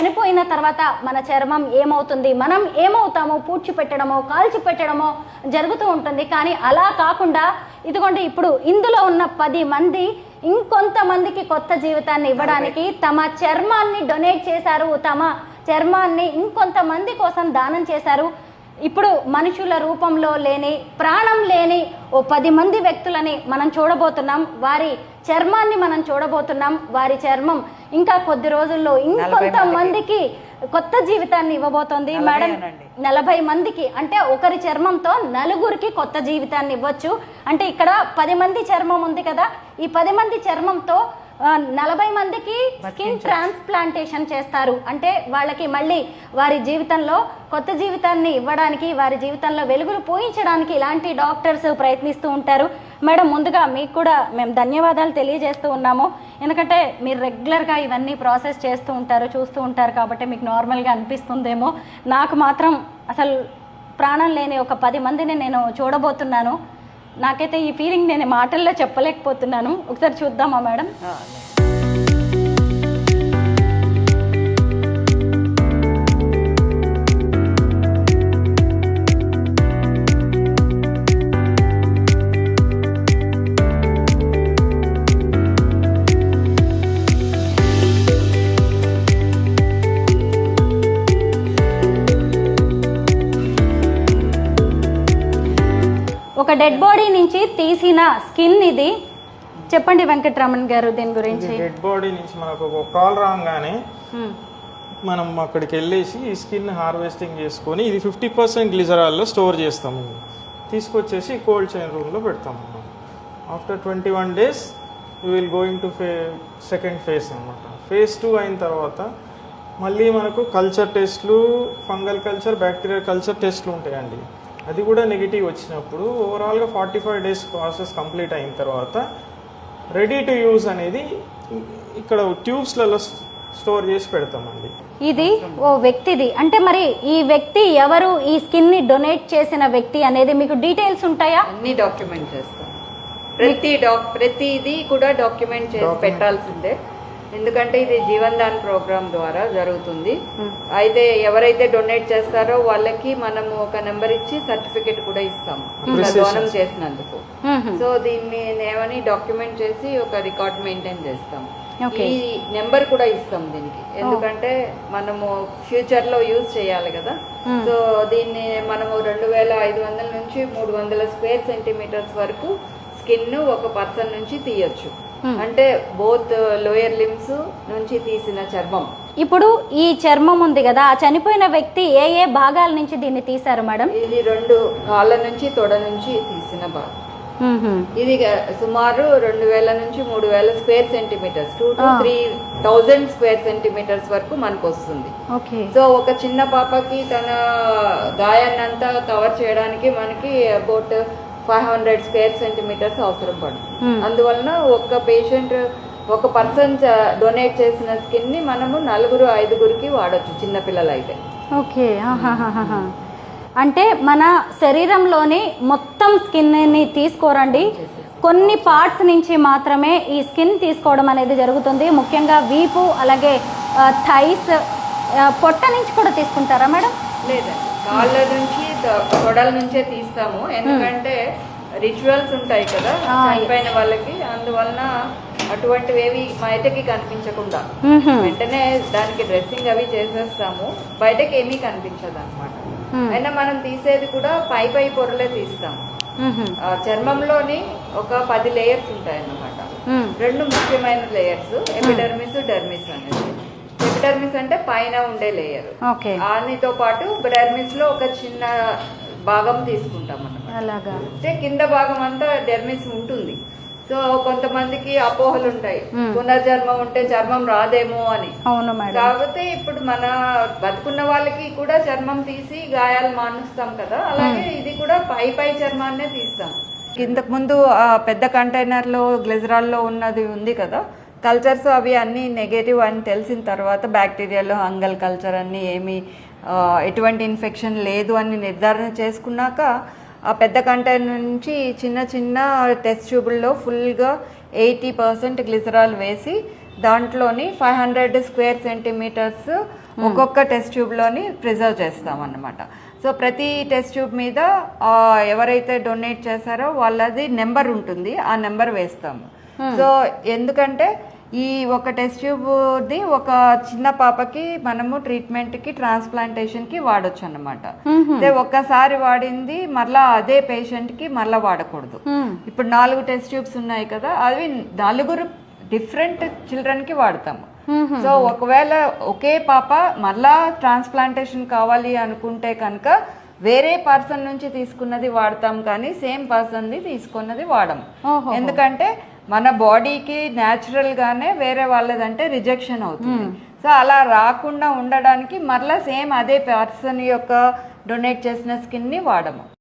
చనిపోయిన తర్వాత మన చర్మం ఏమవుతుంది? మనం ఏమవుతామో? పూడ్చి పెట్టడమో కాల్చి పెట్టడమో జరుగుతూ ఉంటుంది. కానీ అలా కాకుండా ఇదిగోండి ఇప్పుడు ఇందులో ఉన్న పది మంది ఇంకొంతమందికి కొత్త జీవితాన్ని ఇవ్వడానికి తమ చర్మాన్ని డొనేట్ చేశారు. తమ చర్మాన్ని ఇంకొంతమంది కోసం దానం చేశారు. ఇప్పుడు మనుషుల రూపంలో లేని ప్రాణం లేని ఓ పది మంది వ్యక్తులని మనం చూడబోతున్నాం. వారి చర్మాన్ని మనం చూడబోతున్నాం. వారి చర్మం ఇంకా కొద్ది రోజుల్లో ఇంకొంతమందికి కొత్త జీవితాన్ని ఇవ్వబోతోంది. మేడం. నలభై మందికి అంటే ఒకరి చర్మంతో నలుగురికి కొత్త జీవితాన్ని ఇవ్వచ్చు. అంటే ఇక్కడ పది మంది చర్మం ఉంది కదా ఈ పది మంది చర్మంతో నలభై మందికి స్కిన్ ట్రాన్స్ప్లాంటేషన్ చేస్తారు. అంటే వాళ్ళకి మళ్ళీ వారి జీవితంలో కొత్త జీవితాన్ని ఇవ్వడానికి వారి జీవితంలో వెలుగులు పోయించడానికి ఇలాంటి డాక్టర్స్ ప్రయత్నిస్తూ ఉంటారు. మేడం ముందుగా మీకు కూడా మేము ధన్యవాదాలు తెలియజేస్తూ ఉన్నాము. ఎందుకంటే మీరు రెగ్యులర్గా ఇవన్నీ ప్రాసెస్ చేస్తూ ఉంటారు చూస్తూ ఉంటారు కాబట్టి మీకు నార్మల్గా అనిపిస్తుందేమో. నాకు మాత్రం అసలు ప్రాణం లేని ఒక పది మందిని నేను చూడబోతున్నాను. నాకైతే ఈ ఫీలింగ్ నేను మాటల్లో చెప్పలేకపోతున్నాను. ఒకసారి చూద్దామా మేడం? డెడ్ బాడీ నుంచి తీసిన స్కిన్ ఇది. చెప్పండి వెంకటరమణ్ గారు దీని గురించి. డెడ్ బాడీ నుంచి మనకు ఒక కాల్ రాగానే. మనం అక్కడికి వెళ్ళేసి ఈ స్కిన్ హార్వెస్టింగ్ చేసుకొని ఇది ఫిఫ్టీ పర్సెంట్ గ్లిజరాల్లో స్టోర్ చేస్తాము. తీసుకొచ్చేసి కోల్డ్ చైన్ రూమ్లో పెడతాము. After twenty one days you will going to ఫే సెకండ్ ఫేజ్ అనమాట ఫేజ్ టూ అయిన తర్వాత మళ్ళీ మనకు కల్చర్ టెస్ట్లు ఫంగల్ కల్చర్ బ్యాక్టీరియా కల్చర్ టెస్ట్లు ఉంటాయండి. అది కూడా నెగిటివ్ వచ్చినప్పుడు ఓవరాల్గా forty five days process complete అయిన తర్వాత రెడీ టు యూజ్ అనేది ఇక్కడ ట్యూబ్స్లలో స్టోర్ చేసి పెడతామండి. ఇది ఓ వ్యక్తిది. అంటే మరి ఈ వ్యక్తి ఎవరు? ఈ స్కిన్ని డొనేట్ చేసిన వ్యక్తి అనేది మీకు డీటెయిల్స్ ఉంటాయా? అన్ని డాక్యుమెంట్ చేస్తాం. ప్రతి డాక్ ప్రతిది కూడా డాక్యుమెంట్ చేసి పెట్టాల్సిందే. ఎందుకంటే ఇది జీవన్ దాన్ ప్రోగ్రామ్ ద్వారా జరుగుతుంది. అయితే ఎవరైతే డొనేట్ చేస్తారో వాళ్ళకి మనము ఒక నెంబర్ ఇచ్చి సర్టిఫికెట్ కూడా ఇస్తాము. ఇట్లా దోనం చేసినందుకు. సో దీన్ని ఏమని డాక్యుమెంట్ చేసి ఒక రికార్డ్ మెయింటైన్ చేస్తాం. ఈ నెంబర్ కూడా ఇస్తాం దీనికి. ఎందుకంటే మనము ఫ్యూచర్లో యూజ్ చేయాలి కదా. సో దీన్ని మనము రెండు వేల ఐదు వందల నుంచి మూడు వందల స్క్వేర్ సెంటీమీటర్స్ వరకు స్కిన్ ఒక పర్సన్ నుంచి తీయొచ్చు. అంటే బోత్ లోయర్ లిమ్స్ నుంచి తీసిన చర్మం. ఇప్పుడు ఈ చర్మం ఉంది కదా ఆ చనిపోయిన వ్యక్తి ఏ ఏ భాగాల నుంచి దీన్ని తీశారు మేడం? ఇది రెండు కాళ్ళ నుంచి తొడ నుంచి తీసిన భాగం. ఇది సుమారు రెండు వేల నుంచి మూడు వేల square centimetres. Two to three thousand square centimetres వరకు మనకు వస్తుంది. సో ఒక చిన్న పాపకి తన గాయాన్ని అంతా కవర్ చేయడానికి మనకి about five hundred square centimetres అవసరం పడుతుంది. అందువలన ఒక పేషెంట్ ఒక పర్సన్ డొనేట్ చేసిన స్కిన్ని మనము నలుగురు ఐదుగురికి వాడొచ్చు చిన్న పిల్లలు అయితే ఓకే. అంటే మన శరీరంలోని మొత్తం స్కిన్ని తీసుకోరండి. కొన్ని పార్ట్స్ నుంచి మాత్రమే ఈ స్కిన్ తీసుకోవడం అనేది జరుగుతుంది. ముఖ్యంగా వీపు అలాగే థైస్ పొట్ట నుంచి కూడా తీసుకుంటారా మేడం? లేదండి. కాళ్ళ నుంచి తొడల నుంచే తీస్తాము. ఎందుకంటే రిచువల్స్ ఉంటాయి కదా చనిపోయిన వాళ్ళకి. అందువలన అటువంటివి ఏవి బయటకి కనిపించకుండా. వెంటనే దానికి డ్రెస్సింగ్ అవి చేసేస్తాము. బయటకి ఏమీ కనిపించదు అనమాట అయినా మనం తీసేది కూడా పై పై పొరలే తీస్తాం. చర్మంలోని ఒక పది లేయర్స్ ఉంటాయి అన్నమాట. రెండు ముఖ్యమైన లేయర్స్ ఎపిడర్మిస్ డెర్మిస్ అనేది ఎపిడర్మిస్ అంటే పైన ఉండే లేయర్ ఓకే దానితో పాటు డెర్మిస్లో ఒక చిన్న భాగం తీసుకుంటాం అన్నమాట. అలాగా. అంటే కింద భాగం అంతా డెర్మిస్ ఉంటుంది. సో కొంతమందికి అపోహలు ఉంటాయి. పునర్జన్మ ఉంటే చర్మం రాదేమో అని. అవును కాకపోతే ఇప్పుడు మన బతుకున్న వాళ్ళకి కూడా చర్మం తీసి గాయాలు మానుస్తాం కదా. అలాగే ఇది కూడా పై పై చర్మాన్నే తీస్తాం. ఇంతకు ముందు ఆ పెద్ద కంటైనర్లో గ్లెజరాల్లో ఉన్నది ఉంది కదా. కల్చర్స్ అవి అన్నీ నెగటివ్ అని తెలిసిన తర్వాత బ్యాక్టీరియాలో హంగల్ కల్చర్ అన్నీ ఏమి ఎటువంటి ఇన్ఫెక్షన్ లేదు అని నిర్ధారణ చేసుకున్నాక ఆ పెద్ద కంటైనర్ నుంచి చిన్న చిన్న టెస్ట్ ట్యూబుల్లో ఫుల్గా ఎయిటీ పర్సెంట్ గ్లిజరాల్ వేసి దాంట్లోని ఫైవ్ హండ్రెడ్ స్క్వేర్ సెంటీమీటర్స్ ఒక్కొక్క టెస్ట్ ట్యూబ్లోని ప్రిజర్వ్ చేస్తాం అన్నమాట సో ప్రతి టెస్ట్ ట్యూబ్ మీద ఎవరైతే డొనేట్ చేశారో వాళ్ళది నెంబర్ ఉంటుంది. ఆ నెంబర్ వేస్తాము. సో ఎందుకంటే ఈ ఒక టెస్ట్ ట్యూబ్ని ఒక చిన్న పాపకి మనము ట్రీట్మెంట్కి ట్రాన్స్ప్లాంటేషన్కి వాడొచ్చు అన్నమాట అదే ఒక్కసారి వాడింది మళ్ళా అదే పేషెంట్కి మళ్ళా వాడకూడదు. ఇప్పుడు నాలుగు టెస్ట్ ట్యూబ్స్ ఉన్నాయి కదా అవి నలుగురు డిఫరెంట్ చిల్డ్రన్కి వాడతాము. సో ఒకవేళ ఒకే పాప మళ్ళా ట్రాన్స్ప్లాంటేషన్ కావాలి అనుకుంటే కనుక వేరే పర్సన్ నుంచి తీసుకున్నది వాడతాం కానీ సేమ్ పర్సన్ది తీసుకున్నది వాడము. ఎందుకంటే మన బాడీకి న్యాచురల్ గానే వేరే వాళ్ళదంటే రిజెక్షన్ అవుతుంది. సో అలా రాకుండా ఉండడానికి మరలా సేమ్ అదే పర్సన్ యొక్క డొనేట్ చేసిన స్కిన్ని వాడము.